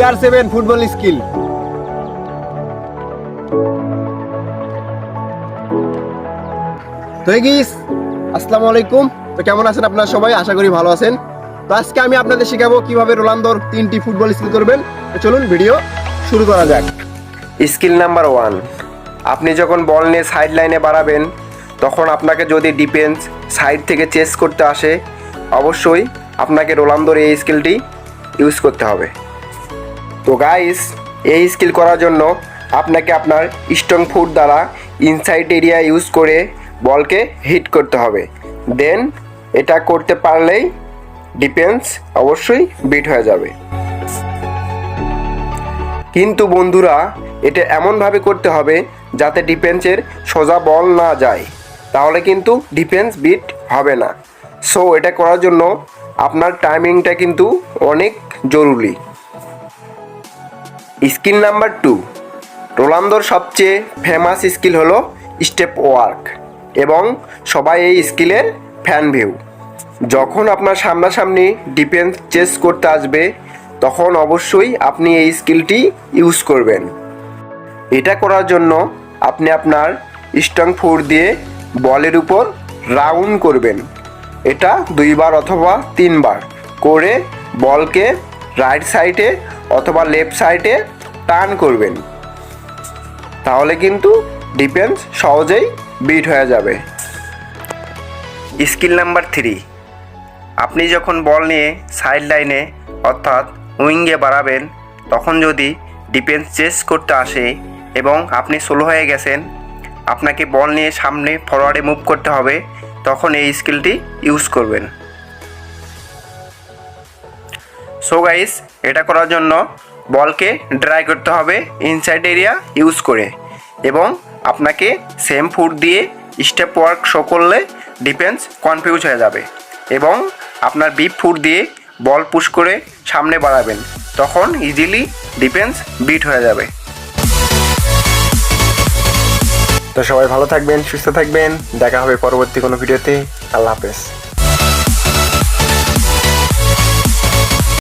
CR seven football skill তো guys আসসালামু আলাইকুম। তো কেমন আছেন আপনারা সবাই? আশা করি ভালো আছেন। তো আজকে আমি আপনাদের শেখাবো কীভাবে রোনালদোর তিনটি ফুটবল স্কিল করবেন তো চলুন ভিডিও শুরু করা যাক। স্কিল নাম্বার ওয়ান আপনি যখন বল নিয়ে সাইড লাইনে বাড়াবেন, তখন আপনাকে যদি ডিফেন্স সাইড থেকে চেস করতে আসে, অবশ্যই আপনাকে রোলান্দোর এই স্কিলটি ইউজ করতে হবে। তো গাইস এই স্কিল করার জন্য আপনাকে আপনার স্ট্রং ফুট দ্বারা ইনসাইড এরিয়া ইউজ করে বলকে হিট করতে হবে। দেন এটা করতে পারলেই ডিফেন্স অবশ্যই বিট হয়ে যাবে। কিন্তু বন্ধুরা, এটা এমনভাবে করতে হবে যাতে ডিফেন্সের সোজা বল না যায়। তাহলে কিন্তু ডিফেন্স বিট হবে না। সো এটা করার জন্য আপনার টাইমিংটা কিন্তু অনেক জরুরি। Skill number two. রোলান্দোর সবচেয়ে ফেমাস স্কিল হলো স্টেপ ওয়ার্ক এবং সবাই এই স্কিলের ফ্যান ভিউ যখন আপনার সামনাসামনি ডিফেন্স চেস করতে আসবে, তখন অবশ্যই আপনি এই স্কিলটি ইউজ করবেন। এটা করার জন্য আপনি আপনার স্ট্রং ফোর দিয়ে বলের উপর রাউন্ড করবেন। এটা দুইবার অথবা তিনবার করে বলকে রাইট সাইডে অথবা লেফট সাইডে টার্ন করবেন। তাহলে কিন্তু ডিফেন্স সহজেই বিট হয়ে যাবে। স্কিল নাম্বার থ্রি আপনি যখন বল নিয়ে সাইড লাইনে অর্থাৎ উইঙ্গে বাড়াবেন, তখন যদি ডিফেন্স চেস করতে আসে এবং আপনি স্লো হয়ে গেছেন, আপনাকে বল নিয়ে সামনে ফরওয়ার্ডে মুভ করতে হবে, তখন এই স্কিলটি ইউজ করবেন। সো গাইস এটা করার জন্য বলকে ড্রাই করতে হবে ইনসাইড এরিয়া ইউজ করে এবং আপনাকে সেম ফুট দিয়ে স্টেপ ওয়ার্ক শো করলে ডিফেন্স কনফিউজ হয়ে যাবে এবং আপনার বিপ ফুট দিয়ে বল পুশ করে সামনে বাড়াবেন, তখন ইজিলি ডিফেন্স বিট হয়ে যাবে। তো সবাই ভালো থাকবেন, সুস্থ থাকবেন, দেখা হবে পরবর্তী কোনো ভিডিওতে। আল্লাহ হাফেজ।